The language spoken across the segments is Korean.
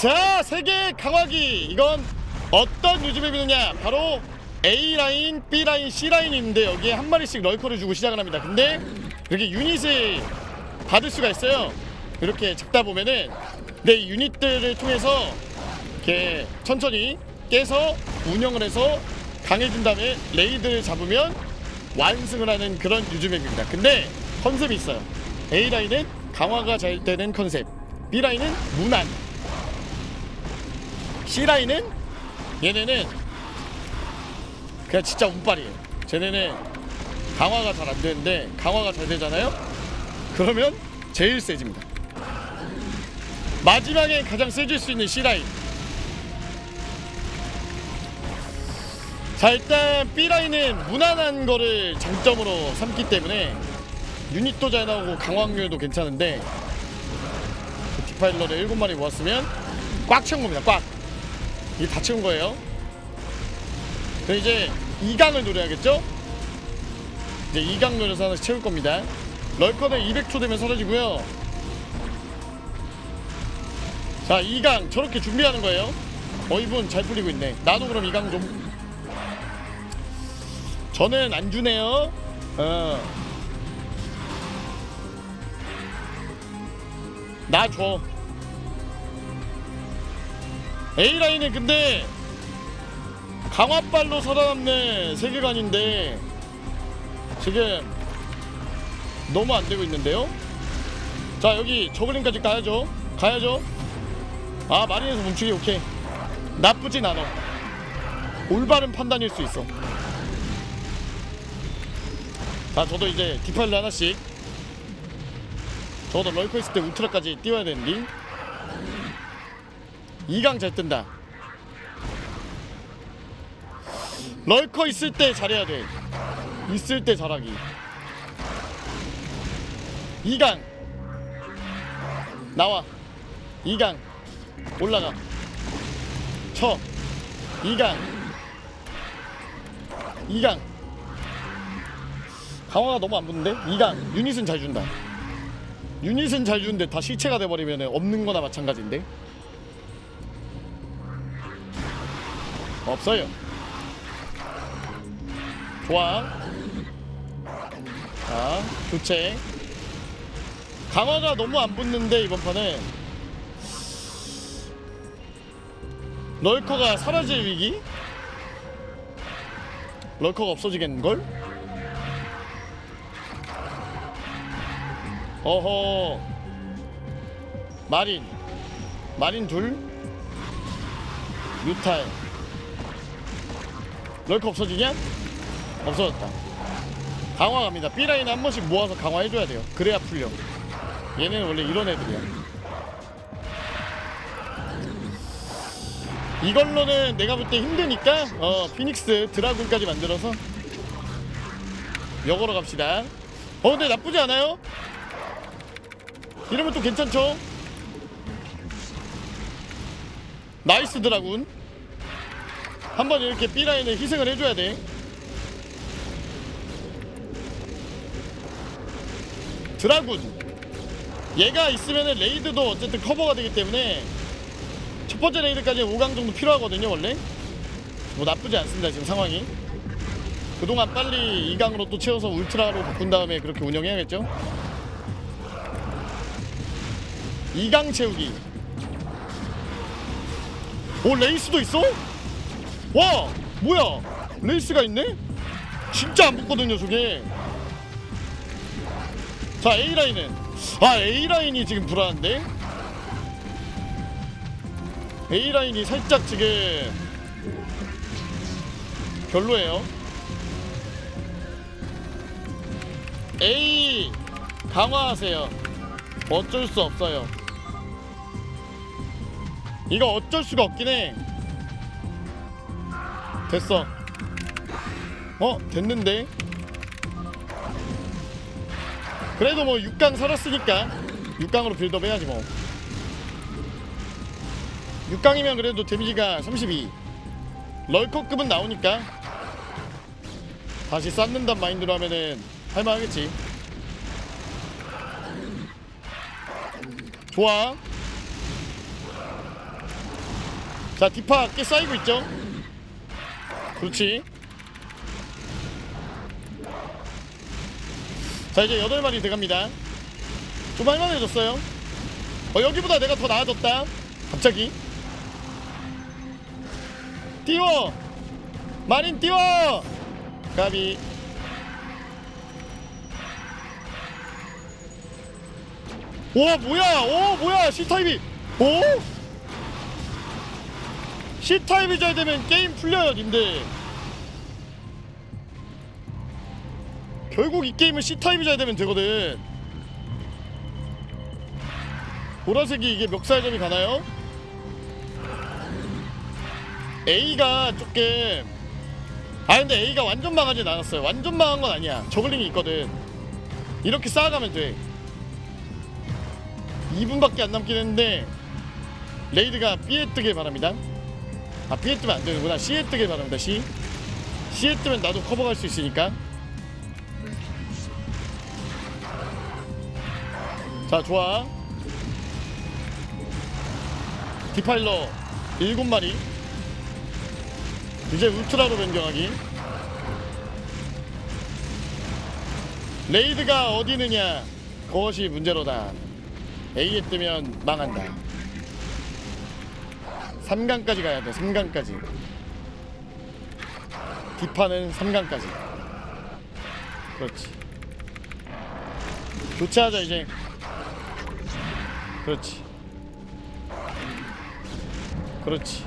자 세계 강화기. 이건 어떤 유즈맵 이느냐? 바로 A라인, B라인, C라인이 있는데 여기에 한 마리씩 럴커를 주고 시작을 합니다. 근데 이렇게 유닛을 받을 수가 있어요. 이렇게 잡다 보면은 내 유닛들을 통해서 이렇게 천천히 깨서 운영을 해서 강해진 다음에 레이드를 잡으면 완승을 하는 그런 유즈맵입니다. 근데 컨셉이 있어요. A라인은 강화가 잘 되는 컨셉 B라인은 무난 C라인은? 얘네는 그냥 진짜 운빨이에요. 쟤네는 강화가 잘 안 되는데 강화가 잘 되잖아요? 그러면 제일 세집니다. 마지막에 가장 세질 수 있는 C라인. 자 일단 B라인은 무난한 거를 장점으로 삼기 때문에 유닛도 잘 나오고 강화률도 괜찮은데 그 디파일러를 7마리 모았으면 꽉 채운 겁니다 꽉 이게 다 채운 거예요. 그럼 이제 2강을 노려야겠죠? 이제 2강 노려서 하나씩 채울 겁니다. 럴커는 200초 되면 사라지고요. 자 2강 저렇게 준비하는 거예요. 어 이분 잘 풀리고 있네. 나도 그럼 2강 좀. 저는 안 주네요. 어. 나 줘. A라인은 근데 강화발로 살아남는 세계관인데 지금 너무 안 되고 있는데요? 자 여기 저글링까지 가야죠. 가야죠. 아 마린에서 뭉치기 오케이. 나쁘진 않아. 올바른 판단일 수 있어. 자 저도 이제 디파일러 하나씩. 저도 럴커 있을 때 울트라까지 띄워야 되는데 2강 잘 뜬다. 럴커 있을 때 잘해야 돼. 있을 때 잘하기. 2강. 나와. 2강. 올라가. 쳐. 2강. 2강. 강화가 너무 안 붙는데? 2강. 유닛은 잘 준다. 유닛은 잘 주는데 다 실체가 돼버리면 없는 거나 마찬가지인데 없어요. 좋아 자 교체. 강화가 너무 안 붙는데 이번 판은 럴커가 사라질 위기? 럴커가 없어지겠는걸? 어허. 마린. 마린 둘. 뮤탈 럴커 없어지냐? 없어졌다. 강화 갑니다. B라인 한 번씩 모아서 강화해줘야 돼요. 그래야 풀려. 얘네는 원래 이런 애들이야. 이걸로는 내가 볼 때 힘드니까 어 피닉스 드라군까지 만들어서 역으로 갑시다. 어 근데 나쁘지 않아요? 이러면 또 괜찮죠? 나이스 드라군 한번 이렇게 B라인에 희생을 해줘야 돼. 드라군. 얘가 있으면 레이드도 어쨌든 커버가 되기 때문에 첫 번째 레이드까지 5강 정도 필요하거든요 원래. 뭐 나쁘지 않습니다 지금 상황이. 그동안 빨리 2강으로 또 채워서 울트라로 바꾼 다음에 그렇게 운영해야겠죠? 2강 채우기. 오 레이스도 있어? 와 뭐야? 레이스가 있네? 진짜 안 붙거든요 저게. 자 A라인은. 아 A라인이 지금 불안한데? A라인이 살짝 지금 별로예요. A 강화하세요. 어쩔 수 없어요. 이거 어쩔 수가 없긴 해 됐어. 어 됐는데? 그래도 뭐 6강 살았으니까 6강으로 빌드업 해야지 뭐. 6강이면 그래도 데미지가 32 럴커급은 나오니까 다시 쌓는단 마인드로 하면은 할만하겠지. 좋아. 자 디파 꽤 쌓이고 있죠 그렇지. 자 이제 8마리 돼갑니다. 좀 할만해졌어요. 어 여기보다 내가 더 나아졌다. 갑자기. 띄워! 마린 띄워! 가비. 와 뭐야? 오 뭐야? C타입이. 오 C타입이 잘 되면 게임 풀려요 님들. 결국 이 게임은 C타입이 잘 되면 되거든. 보라색이 이게 멱살점이 가나요? A가 조금 아 근데 A가 완전 망하진 않았어요. 완전 망한 건 아니야. 저글링이 있거든. 이렇게 쌓아가면 돼. 2분밖에 안 남긴 했는데 레이드가 B에 뜨길 바랍니다 아 B에 뜨면 안 되는구나. C에 뜨길 바랍니다 C C에 뜨면 나도 커버갈 수 있으니까. 자 좋아. 디파일러 7마리. 이제 울트라로 변경하기. 레이드가 어디 있느냐? 그것이 문제로다. A에 뜨면 망한다 3강까지 가야 돼 3강까지. 디파는 3강까지. 그렇지. 교체하자 이제. 그렇지. 그렇지.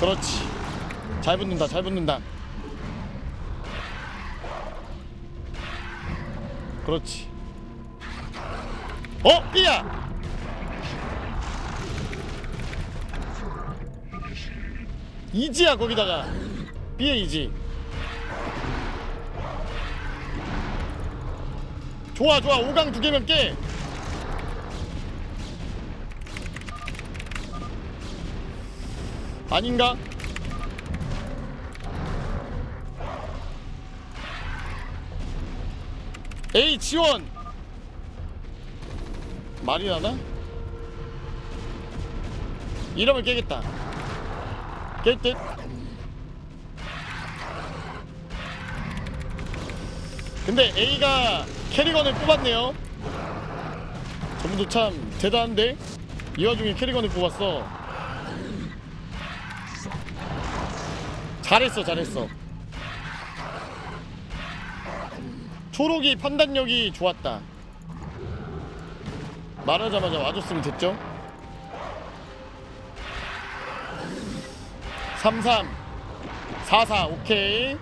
그렇지. 잘 붙는다 잘 붙는다. 그렇지. 어 삐야 이지야 거기다가. 삐에 이지. 좋아 좋아. 5강 두 개면 깨. 아닌가? A 지원! 말이 나나? 이러면 깨겠다 깰 듯? 근데 A가 캐리건을 뽑았네요. 저분도 참 대단한데? 이 와중에 캐리건을 뽑았어. 잘했어 잘했어. 초록이 판단력이 좋았다. 말하자마자 와줬으면 됐죠 33 44 오케이.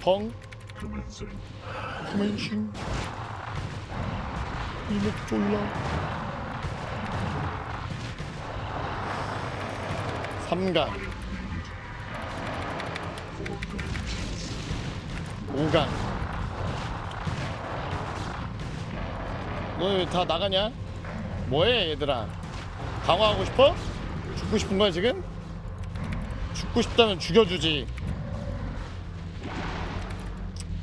펑. 그만심 이목 졸라. 3강. 5강. 너 왜 다 나가냐? 뭐해 얘들아? 강화하고 싶어? 죽고 싶은 거야 지금? 죽고 싶다면 죽여주지.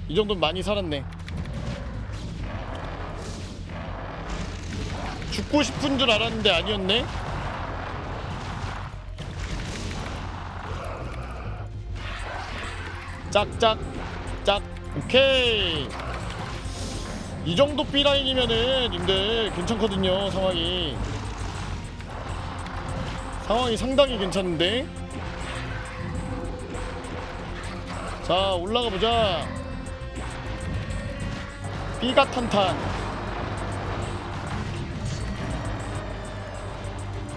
이 정도면 많이 살았네. 죽고 싶은 줄 알았는데 아니었네? 짝짝 짝. 오케이. 이 정도 B라인이면은 님들 괜찮거든요 상황이 상황이 상당히 괜찮은데? 자 올라가 보자. B가 탄탄.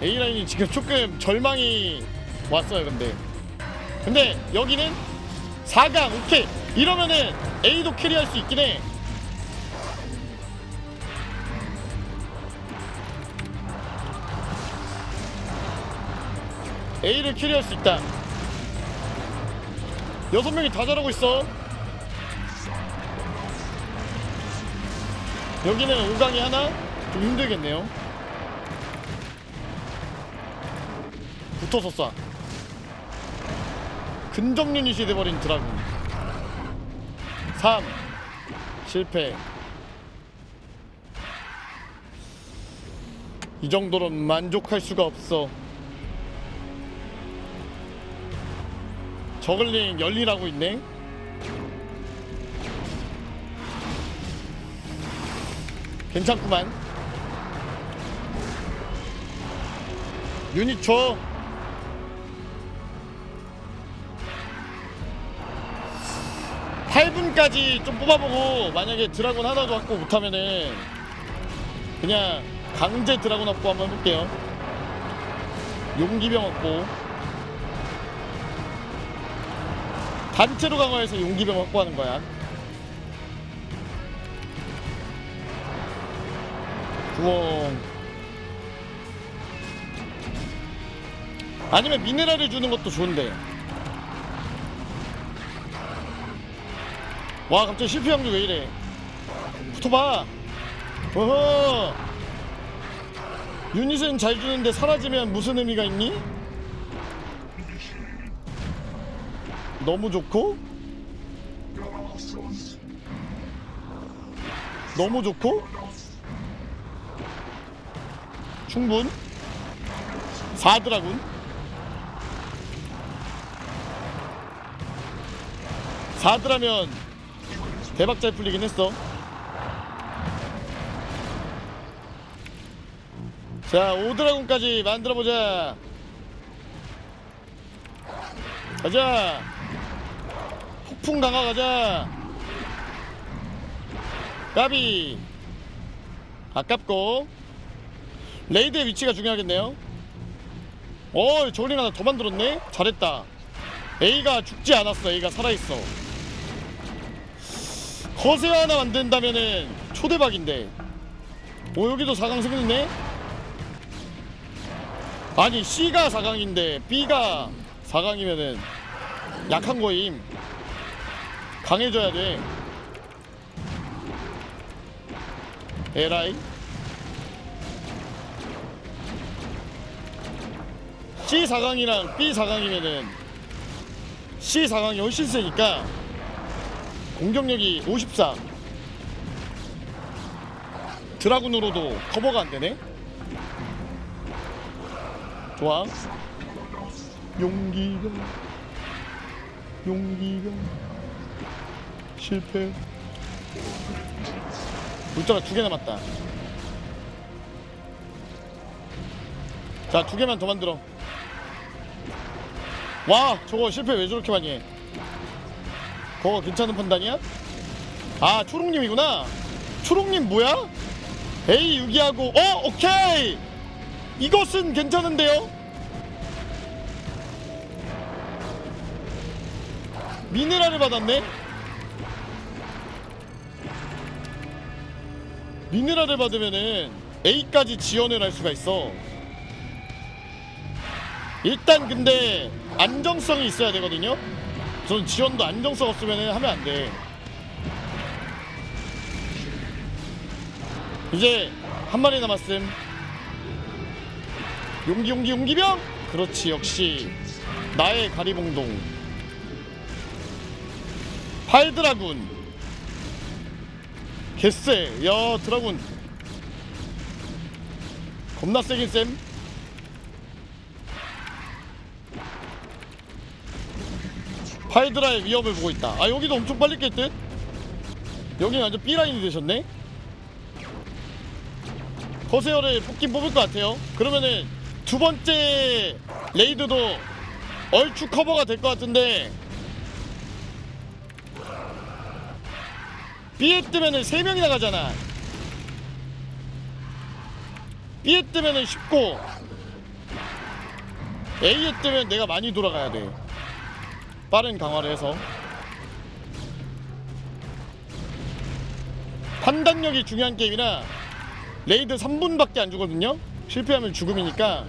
A라인이 지금 조금 절망이 왔어요 근데. 근데 여기는 4강 오케이. 이러면은 A도 캐리할 수 있긴 해 A를 캐리할 수 있다. 여섯 명이 다 잘하고 있어. 여기는 5강이 하나? 좀 힘들겠네요. 붙어서 쏴. 근접 유닛이 돼버린 드라군. 3 실패. 이 정도로는 만족할 수가 없어. 저글링 열일하고 있네. 괜찮구만. 유닛 줘. 팔분까지좀 뽑아보고 만약에 드라곤 하나도 확보 못하면은 그냥 강제 드라곤 확보 한번 해볼게요. 용기병 확보. 단체로 강화해서 용기병 확보하는 거야. 구멍. 아니면 미네랄을 주는 것도 좋은데. 와 갑자기 실패 확률 왜 이래? 붙어봐. 어허. 유닛은 잘 주는데 사라지면 무슨 의미가 있니? 너무 좋고? 너무 좋고? 충분? 4드라군? 4드라면 대박 잘 풀리긴 했어. 자 5드라군까지 만들어보자. 가자 폭풍 강화 가자. 까비. 아깝고. 레이드의 위치가 중요하겠네요. 어 저울링 하나 더 만들었네. 잘했다. A가 죽지 않았어. A가 살아있어. 거세 하나 만든다면은 초대박인데. 오 여기도 4강 생겼네. 아니 C가 4강인데 B가 4강이면은 약한 거임 강해져야 돼. 에라이. C 4강이랑 B 4강이면은 C 4강이 훨씬 세니까 공격력이 54 드라군으로도 커버가 안 되네. 좋아. 용기병 용기병 실패 물자가 두 개 남았다 자 두 개만 더 만들어 와 저거 실패 왜 저렇게 많이 해 그거 괜찮은 판단이야? 아 초롱님이구나 초롱님 뭐야? A 6이하고 어 오케이 이것은 괜찮은데요? 미네랄을 받았네? 미네랄을 받으면은 A까지 지원을 할 수가 있어. 일단 근데 안정성이 있어야 되거든요. 저는 지원도 안정성 없으면 하면 안 돼. 이제 한 마리 남았음. 용기 용기 용기병? 그렇지 역시. 나의 가리봉동. 팔드라군 개쎄. 야 드라군. 겁나 세긴 쌤. 파이드라의 위협을 보고 있다. 아 여기도 엄청 빨리 깼듯? 여기 완전 B라인이 되셨네? 거세어를 뽑긴 뽑을 것 같아요. 그러면은 두 번째 레이드도 얼추 커버가 될 것 같은데 B에 뜨면은 3명이 나가잖아. B에 뜨면은 쉽고 A에 뜨면 내가 많이 돌아가야 돼. 빠른 강화를 해서. 판단력이 중요한 게임이라 레이드 3분밖에 안 주거든요. 실패하면 죽음이니까.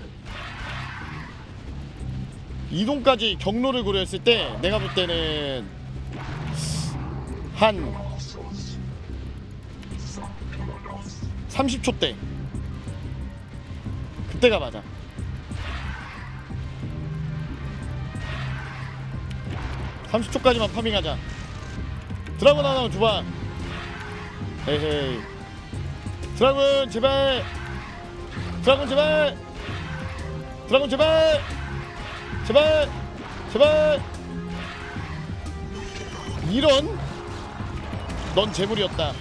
이동까지 경로를 고려했을 때 내가 볼 때는 한 30초 때. 그때가 맞아. 삼0초까지만 파밍하자. 드라곤 하나만 줘봐 헤헤이. 드라곤 제발. 드라곤 제발. 드라곤 제발. 제발. 제발. 이런? 넌 재물이었다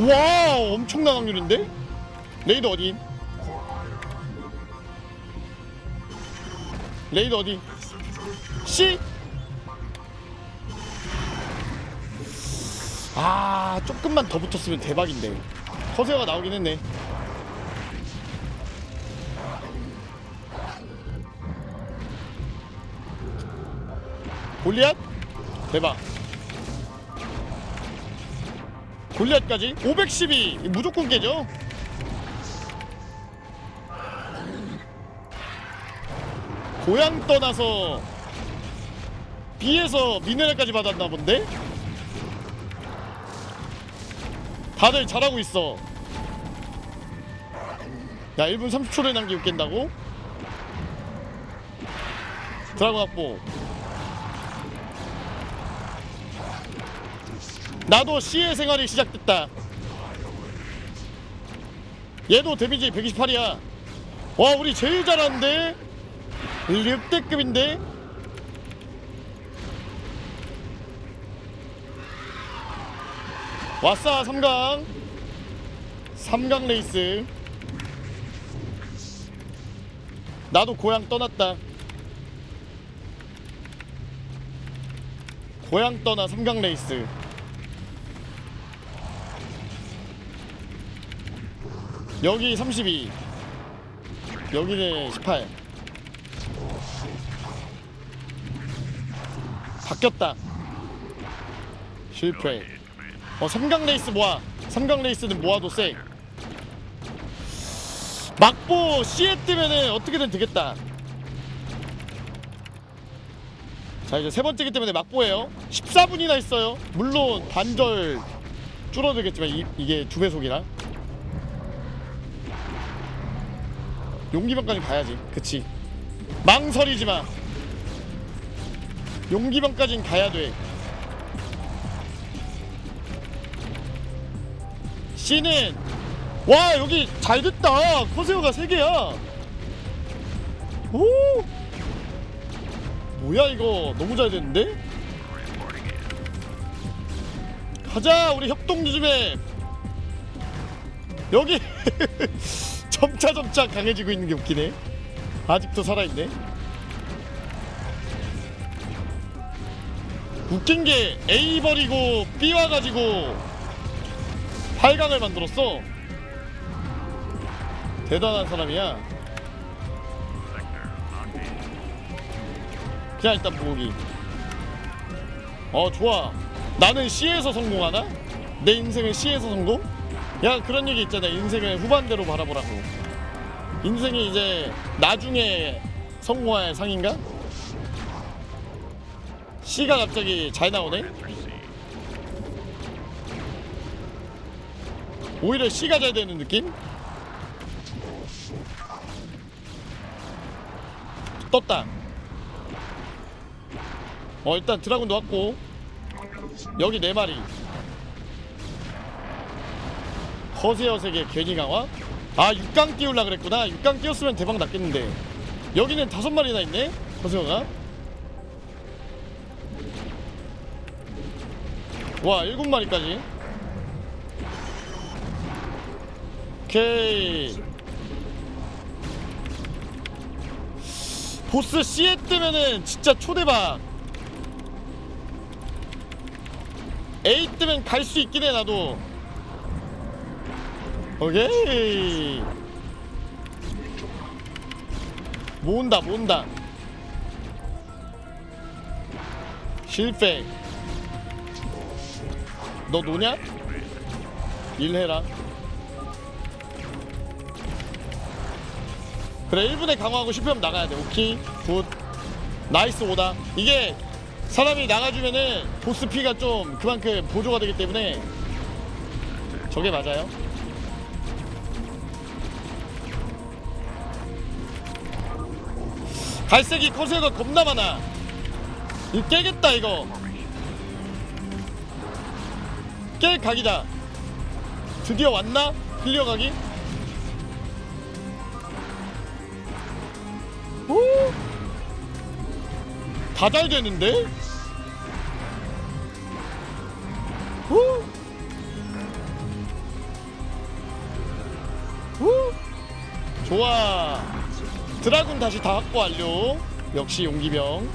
와 엄청난 확률인데? 레이더 어디? 레이더 어디? C? 아 조금만 더 붙었으면 대박인데. 커세어가 나오긴 했네. 골리앗? 대박 골리앗까지? 512 무조건 깨죠? 고향 떠나서 B에서 미네랄까지 받았나 본데? 다들 잘하고 있어. 야 1분 30초를 남기고 깬다고? 드라곤 확보 나도 C의 생활이 시작됐다. 얘도 데미지 128이야. 와 우리 제일 잘하는데? 6대급인데? 왔어 3강. 3강 레이스. 나도 고향 떠났다. 고향 떠나 3강 레이스 여기 32 여기는 18 바뀌었다. 실패. 어 3강 레이스 모아. 3강 레이스는 모아도 세. 막보 C에 뜨면은 어떻게든 되겠다. 자 이제 세 번째기 때문에 막보예요. 14분이나 있어요. 물론 반절 줄어들겠지만 이, 이게 두 배속이라 용기병까지 가야지. 그치. 망설이지마. 용기병까진 가야 돼. C는 와 여기 잘 됐다. 커세어가 3개야. 오! 뭐야 이거? 너무 잘 됐는데? 가자 우리 협동 요즘에 여기 점차 점차 강해지고 있는 게 웃기네. 아직도 살아있네. 웃긴 게 A 버리고 B 와가지고 8강을 만들었어. 대단한 사람이야. 그냥 일단 보기. 어 좋아. 나는 C에서 성공하나? 내 인생은 C에서 성공? 야 그런 얘기 있잖아. 인생을 후반대로 바라보라고 인생이 이제 나중에 성공할 상인가? C가 갑자기 잘 나오네? 오히려 C가 잘 되는 느낌? 떴다 어 일단 드라군도 왔고 여기 네 마리 허세어 세계 괜히 강화? 아 6강 띄울라 그랬구나. 6강 띄웠으면 대박 났겠는데. 여기는 다섯 마리나 있네? 허세어가? 와 일곱 마리까지. 오케이. 보스 C에 뜨면은 진짜 초대박. A 뜨면 갈 수 있긴 해 나도 오케이. 모은다 모은다. 실패. 너 노냐? 일해라. 그래 1분에 강화하고 10분 나가야 돼. 오케이? 굿. 나이스 오다. 이게 사람이 나가주면은 보스 피가 좀 그만큼 보조가 되기 때문에 저게 맞아요 갈색이 커세가 겁나 많아 이거 깨겠다 이거 깨 각이다 드디어 왔나? 흘려 가기? 오! 다 잘 되는데? 오! 오! 좋아 드라군 다시 다 확보 완료. 역시 용기병.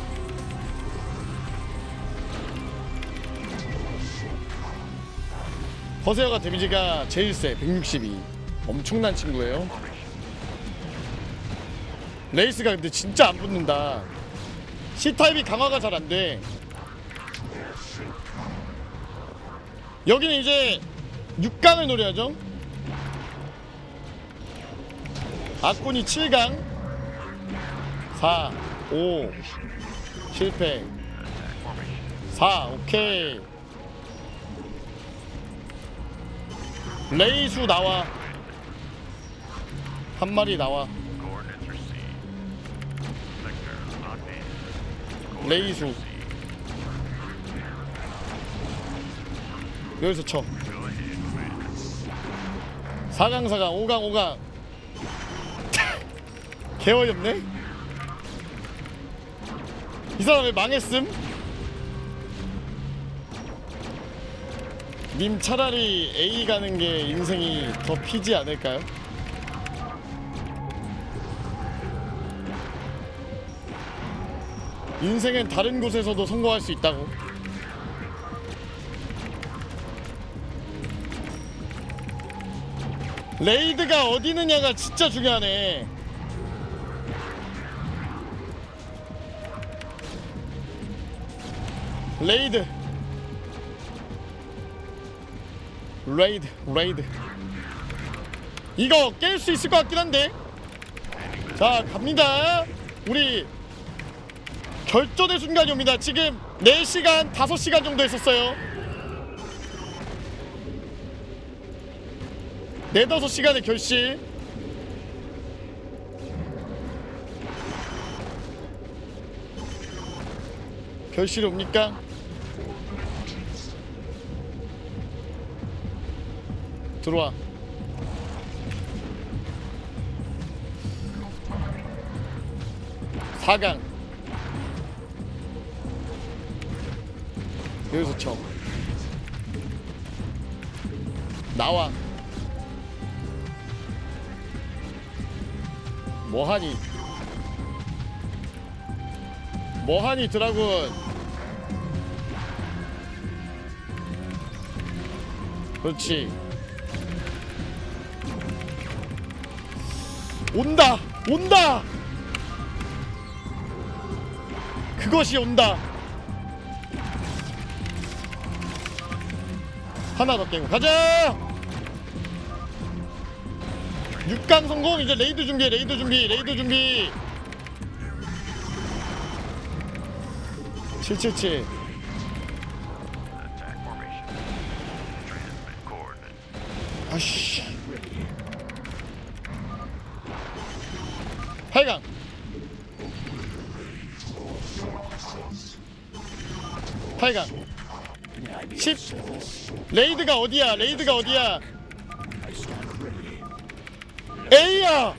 허세어가 데미지가 제일 세. 162. 엄청난 친구예요. 레이스가 근데 진짜 안 붙는다. C타입이 강화가 잘 안 돼. 여기는 이제 6강을 노려야죠. 악군이 7강 4 5 실패 4 오케이 레이수 나와 한 마리 나와. 레이수 여기서 쳐 Go ahead, Commander. 4강 4강 5강 5강 개어이없네 이 사람 왜 망했음? 님 차라리 A 가는 게 인생이 더 피지 않을까요? 인생은 다른 곳에서도 성공할 수 있다고 레이드가 어디 있느냐가 진짜 중요하네. 레이드. 레이드, 레이드. 이거 깰 수 있을 것 같긴 한데. 자, 갑니다. 우리 결전의 순간이 옵니다. 지금 4시간, 5시간 정도 했었어요. 네다섯 시간의 결실 결실이 옵니까? 들어와. 사강. 여기서 쳐. 나와. 뭐하니? 뭐하니 드라군? 그렇지 온다 온다. 그것이 온다. 하나 더 깨고 가자. 6강 성공. 이제 레이드 준비 레이드 준비 레이드 준비. 777 10 레이드가 어디야? 레이드가 어디야? A야!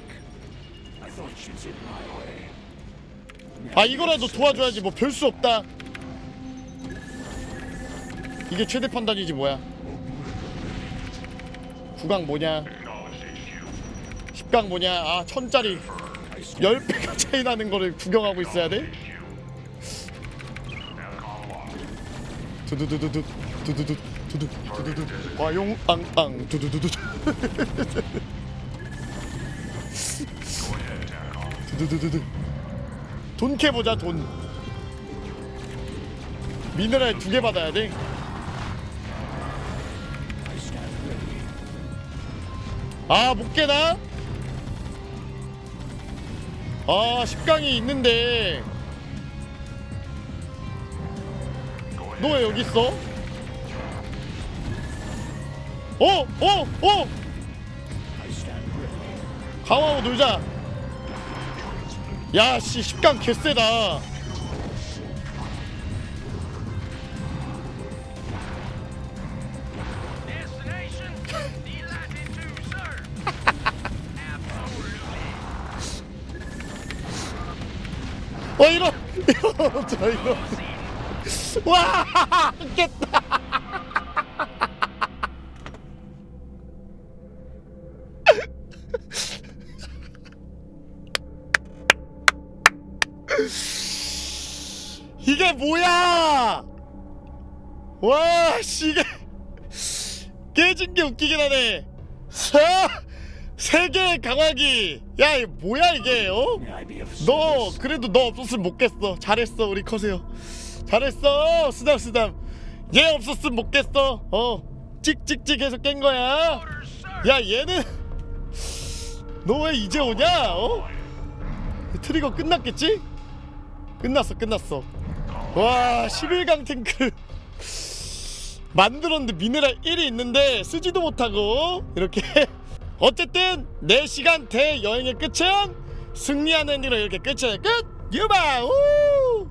아 이거라도 도와줘야지. 뭐 별 수 없다. 이게 최대 판단이지 뭐야. 9강 뭐냐? 10강 뭐냐? 아 천짜리. 10배가 차이 나는 거를 구경하고 있어야 돼? 두두두두두 두두두 두두 두두두. 와용 앙앙. 두두두두. 두 두두두두. 돈 캐보자 돈. 미네랄 두 개 받아야 돼. 아, 못 깨나? 아, 10강이 있는데. 너 왜 여기 있어? 어, 어, 어! 강화하고 놀자. 야, 씨, 10강 개쎄다. 어 이런 이런 저 이런 와! 깼다 이게 뭐야? 와 씨 이게 깨진 게 웃기긴 하네. 사 세계 강화기. 야 이 뭐야 이게 어? 너 그래도 너 없었으면 못 깼어. 잘했어 우리 커세요 잘했어. 쓰담 쓰담. 얘 없었으면 못 깼어. 어. 찍찍찍 해서 깬 거야. 야 얘는 너 왜 이제 오냐? 어? 트리거 끝났겠지? 끝났어 끝났어. 와 11강 탱크. 만들었는데 미네랄 1이 있는데 쓰지도 못하고 이렇게. 어쨌든 4시간 대여행의 끝은 승리하는 일로 이렇게 끝이에요. 끝! 유바! 우